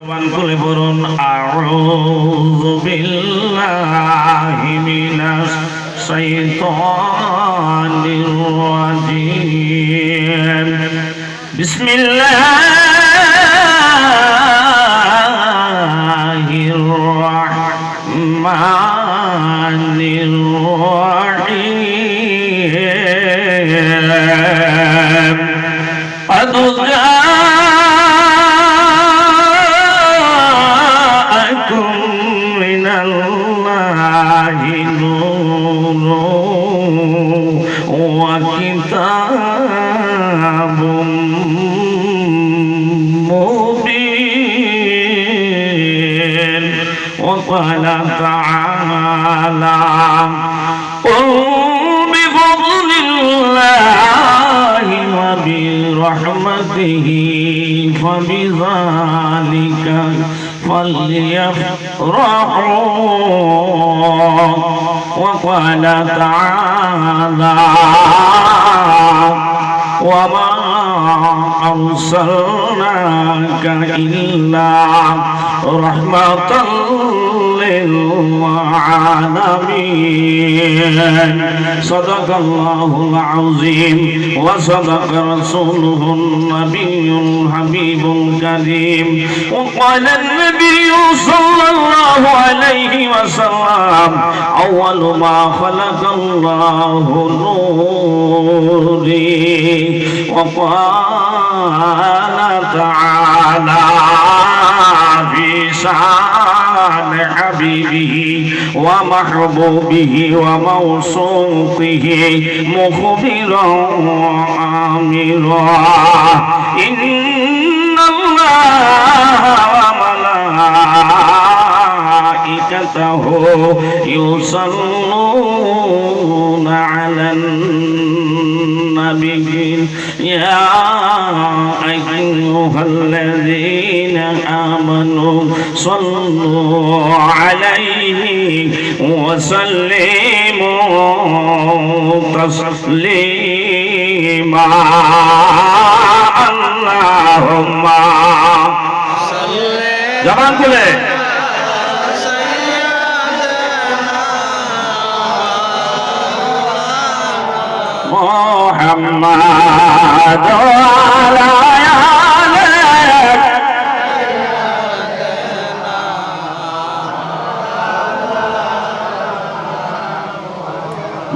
বলে বলুন আউযু বিল্লাহি মিনাশ শাইতানির রাজিম। বিসমিল্লাহির وكتاب مبين وقال تعالى قل بفضل الله وبرحمته فبذلك فليفرحوا وقال تعالى وما أرسلناك إلا رحمة للعالمين. صدق الله العظيم وصدق رسوله النبي الحبيب الكريم. وقال النبي صلى الله عليه وسلم أول ما خلق الله نوري وقال تعالى في شان حبيبه ومحبوبه وموصوفه مخبرا وآمرا. إن الله وملائكته يصلون على النبي. يا أيها الذين صلوا عليه وسلموا تسليما اللهم জবান খুলে محمد وعلى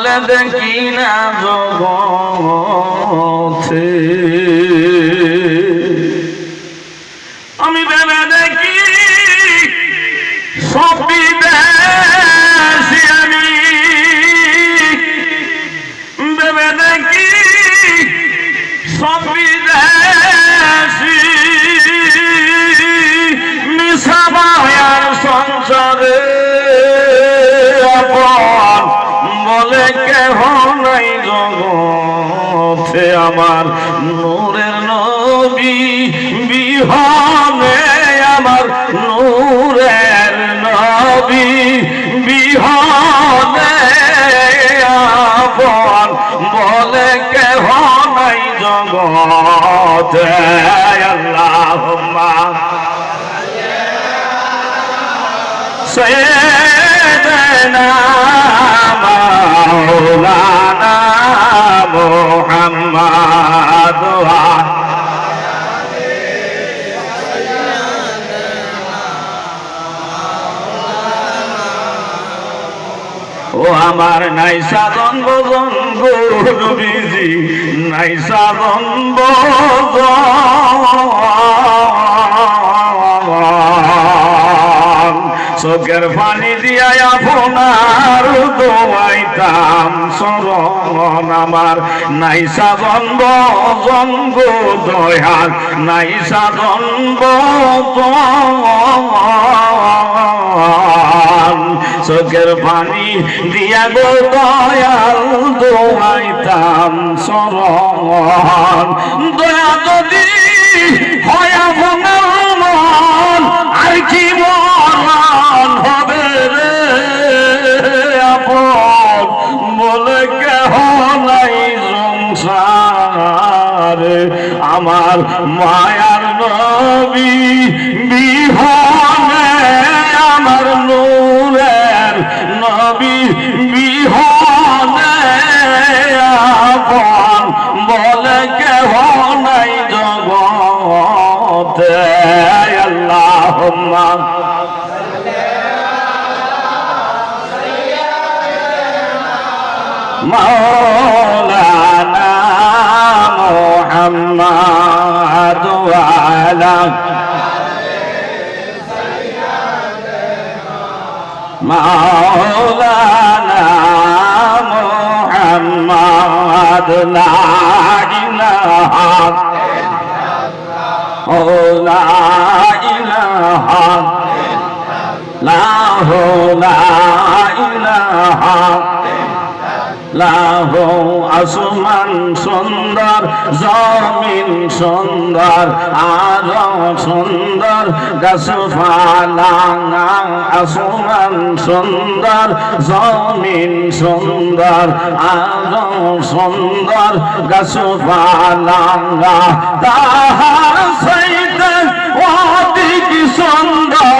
বলে দেখি না জগতে? আমার নূরের নবী, বিহনে আমার নূরের নবী, বিহনে আপন বলে কেহ নাই জগতে। আল্লাহুম্মা। সৈয়দনা مولانا محمد ও আমার নাই সাধন বজন গৌরবীজি নাই সাধন বজন চোখের পানি দিয়া আপনার দোয়াইতাম শরণ আমার। নাই সাজন্ব জঙ্গ দয়াল। নাই সাজন্ব চোখের পানি দিয়া গো দয়াল, দোয়াইতাম শরণ দয়া আমার মায়ার নবি বিহনে আমার নূরের নবি বিহনে আপন বলে কেহ নাই জগতে। আল্লাহ মা محمد وعلى مولانا محمد لا إله لا إله لا لا إله লাহ আসমান সুন্দর, জমিন সুন্দর আর সুন্দর, গাছপালা আসমান সুন্দর, জমিন সুন্দর আর সুন্দর, গাছপালা তাহার সৈতে সুন্দর।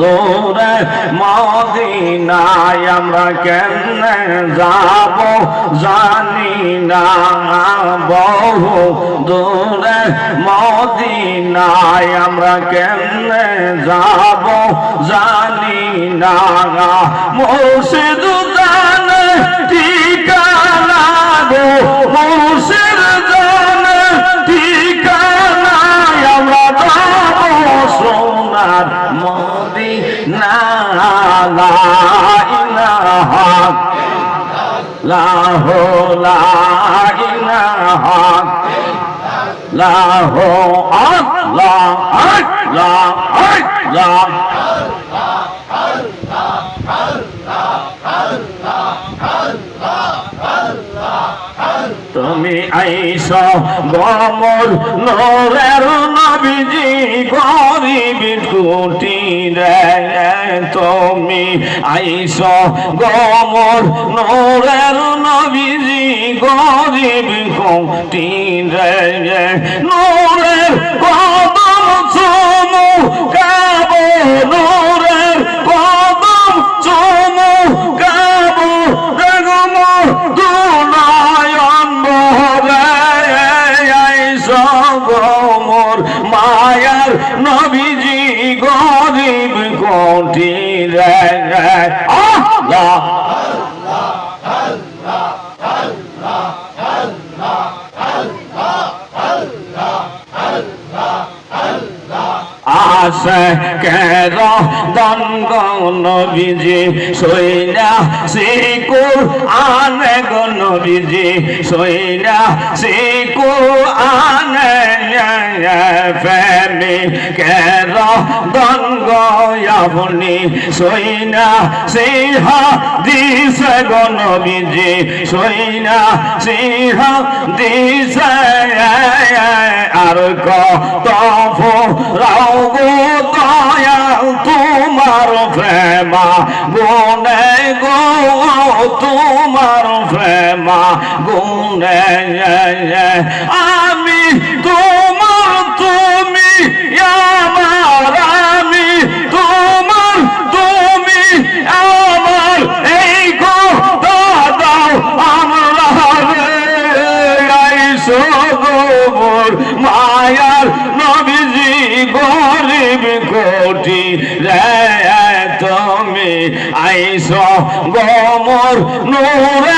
দূরে মদিনায় আমরা কেমনে যাব জানি না। বহু দূরে মদিনায় আমরা কেমনে যাব জানি না। মুর্শিদ জানে ঠিকানা গো, মুর্শিদ সোনার মদিনা লা ইলাহা লাহো লা ইলাহা লাহো আল্লাহ আল্লাহ আল্লাহ তুমি আইস, গমর নরের নবীজি গরিব কুটি তুমি আইস, গমর নরের নবীজি গরিব কুটি রে নোরের আল্লাহ আসে কের দঙ্গ নবীজি সইলা শিকুর আনে গো নবীজি সইলা শিকুর আনে ফেমি কের দঙ্গ আপনি সইনা সিংহ দিছে গো নবীজি সইনা সিংহ দিছে আর কত রাও গো গুনে গো তোমার প্রেমা গুনে আমি তোমার গমর